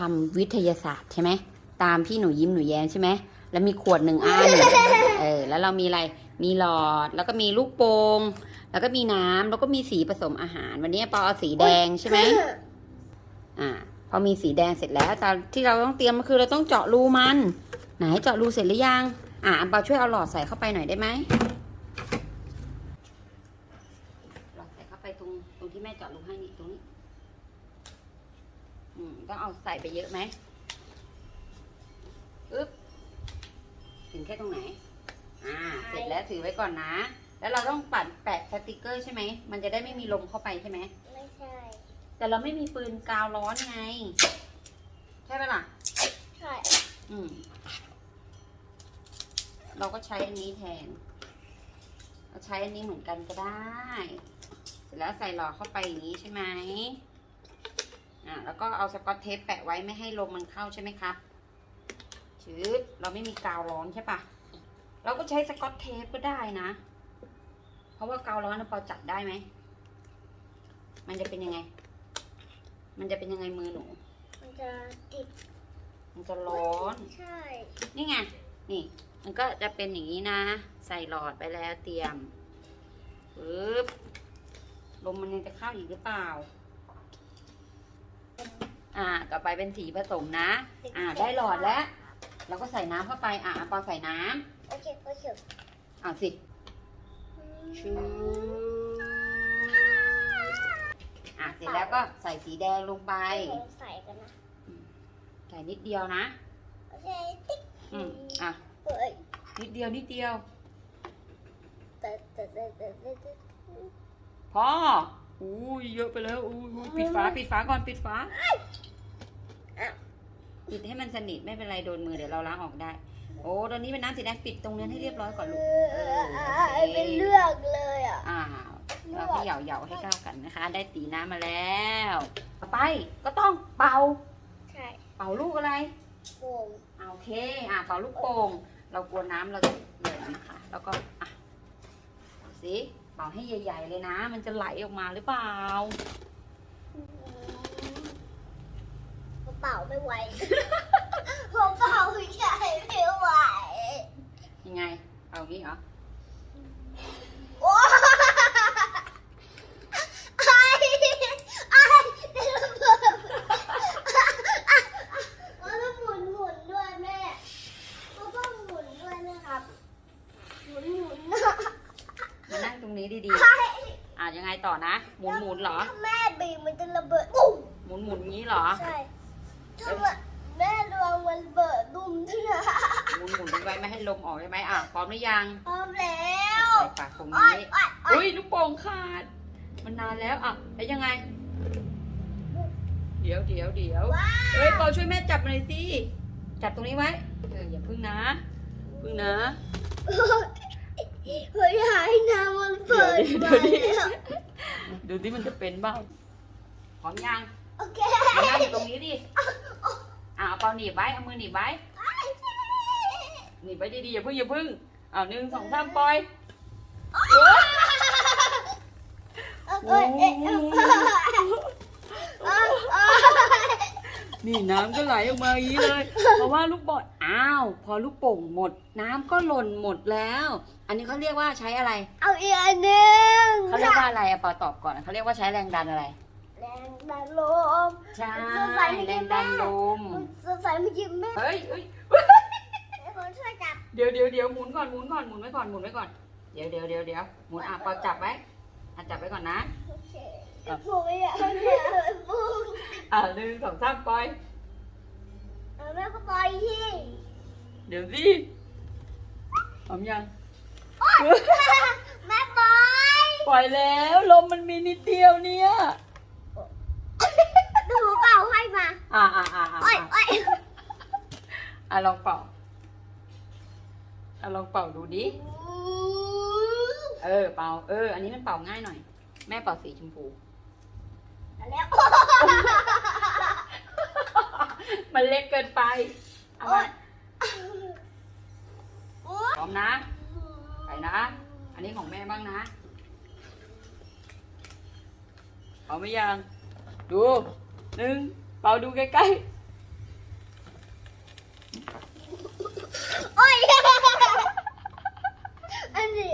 ทำวิทยาศาสตร์ใช่ไหมตามพี่หนูยิ้มหนูแย้มใช่ไหมแล้วมีขวดหนึ่งอันเออแล้วเรามีอะไรมีหลอดแล้วก็มีลูกโป่งแล้วก็มีน้ำแล้วก็มีสีผสมอาหาร วันนี้ปอเอาสีแดงใช่ไหมอ่าพอมีสีแดงเสร็จแล้วตอนที่เราต้องเตรียมก็คือเราต้องเจาะรูมัน ไหนเจาะรูเสร็จหรือยังอ่าอันเปาช่วยเอาหลอดใส่เข้าไปหน่อยได้ไหมหลอดใส่เข้าไปตรงตรงที่แม่เจาะรูให้นี่ตรงนี้ อืม ต้องเอาใส่ไปเยอะไหมอึ๊บถึงแค่ตรงไหน อ่า เสร็จแล้วถือไว้ก่อนนะ แล้วเราต้องปัดแปะสติกเกอร์ใช่ไหม มันจะได้ไม่มีลมเข้าไปใช่ไหม ไม่ใช่ แต่เราไม่มีปืนกาวร้อนไง ใช่ไหมล่ะ ใช่ อืม เราก็ใช้อันนี้แทน เราใช้อันนี้เหมือนกันก็ได้ เสร็จแล้วใส่หลอดเข้าไปอย่างนี้ใช่ไหมอ่า แล้วก็เอาสกอตเทปแปะไว้ไม่ให้ลมมันเข้าใช่ไหมครับชืบเราไม่มีกาวร้อนใช่ปะเราก็ใช้สกอตเทปก็ได้นะ เพราะว่ากาวร้อนเราพอจับได้ไหม มันจะเป็นยังไง มันจะเป็นยังไงมือหนู มันจะติด มันจะร้อน ใช่ นี่ไง นี่ มันก็จะเป็นอย่างนี้นะ ใส่หลอดไปแล้วเตรียมปึ๊บ ลมมันยังจะเข้าอีกหรือเปล่า อ่าต่อไปเป็นสีผสมนะ อ่า ได้หลอดแล้ว เราก็ใส่น้ำเข้าไป อ่าปอใส่น้โอเคโอเคำอ่าสิชูอ่าเสร็จแล้วก็ใส่สีแดงลงไปใส่กันนะ ใส่นิดเดียวนะ โอเค ติ๊กอืมอะเฮ้ยนิดเดียวนิดเดียวแต่แต่แต่แต่แต่แต่พอ อู้ยเยอะไปแล้วอู้ยปิดฝาปิดฝาก่อนปิดฝาปิดให้มันสนิทไม่เป็นไรโดนมือเดี๋ยวเราล้างออกได้ โอ้ตอนนี้เป็นน้ำสีแดงปิดตรงนั้นให้เรียบร้อยก่อนลูกเออโอเคเป็นเลือกเลยอะอ่าเราให้เหยาเหยาๆให้เข้ากันนะคะ ได้สีน้ำมาแล้วต่อไปก็ต้องเป่าใช่เป่าลูกอะไรโป่งอ่าโอเคอ่าเป่าลูกโป่งเรากลัวน้ำเราจะเหลวนะคะแล้วก็อะเอาสิเป่าให้ใหญ่ ๆ เลยนะ มันจะไหลออกมาหรือเปล่า กระเป๋าไม่ไหว กระเป๋าใหญ่ไม่ไหว ยังไง เอางี้เหรอ โอ้ยไอ้ไอ้ระเบิดมันต้องหมุนหมุนด้วยแม่มันต้องหมุนด้วยนะครับ หมุนหมุนนะ มานั่งตรงนี้ ดีๆอ่ายังไงต่อนะ หมุนหมุนๆเหรอ ถ้าแม่บีบมันจะระเบิดตุ้มหมุนหมุนๆงี้เหรอ ใช่ถ้าแม่ระวังมันระเบิดตุ้มด้วยนะหมุนหมุนๆไว้ไม่ให้ลมออกใช่ไหมอะพร้อมหรือยังพร้อมแล้วใส่ปากตรงโอ้ยนี้โอ้ยโอ้อุ้ยยลูกโป่งขาด มันนานแล้วอะแล้วยังไง เดี๋ยวเดี๋ยวเดี๋ยวว้าเฮ้ยปอช่วยแม่จับหน่อยสิจับตรงนี้ไว้เอออย่าพึ่งนะ พึ่งนะเฮ้ยหาย น้ำมันเปิดเดี๋มายวดิแล้วดูที่มันจะเป็นบ้างพร้อมยังโอเคมานั่งอยู่ตรงนี้ดิอะเอาเปาหนีบไว้เอามือหนีบไว้หนีบไว้ดีๆอย่าพึ่งอย่าพึ่งเอาหนึ่งสองสามปล่อยเอ้ยเอ้ยเอ้ยเอ้ยเอ้ยเอ้ย นี่น้ำก็ไหลออกมาอย่างนี้เลย เพราะว่าลูกบอลอ้าว พอลูกโป่งหมด น้ำก็หล่นหมดแล้ว อันนี้เขาเรียกว่าใช้อะไรเอาอีกอันหนึ่งเขาเรียกว่าอะไรอะปอตอบก่อนเขาเรียกว่าใช้แรงดันอะไร แรงดันลม ใช่สงสัยไม่แรได้งดันลมสงสัยเมื่อกี้แม่เฮ้ยเฮ้ยคนช่วยจับเดี๋ยวเดี๋ยวเดี๋ยวหมุนก่อนหมุนก่อนหมุนไว้ก่อนหมุนไว้ก่อนเดี๋ยวเดี๋ยวเดี๋ยวเดี๋ยวหมุนอะปอจับไว้อะจับไว้ก่อนนะโอเค ผมไม่อยากให้แม่พูดอะหนึ่งสองสามปล่อยเอาแม่ก็ปล่อยที่เดี๋ยวสิพร้อมยัง แม่ปล่อยปล่อยแล้วลมมันมีนิดเดียวเนี่ย ดูเปล่าให้มาอะอะอะอะโอ้ยอะโอ้ยอะลองเป่า อะลองเป่าดูดิ เออเป่า เออ อันนี้มันเป่าง่ายหน่อย แม่เป่าสีชมพู แล้วมันเล็กเกินไป เอามพร้อมนะไส่นะ อันนี้ของแม่บ้างนะเอาไม่ยัง ดูหนึ่งเป่าดูใกล้ๆ โอ้อันนี้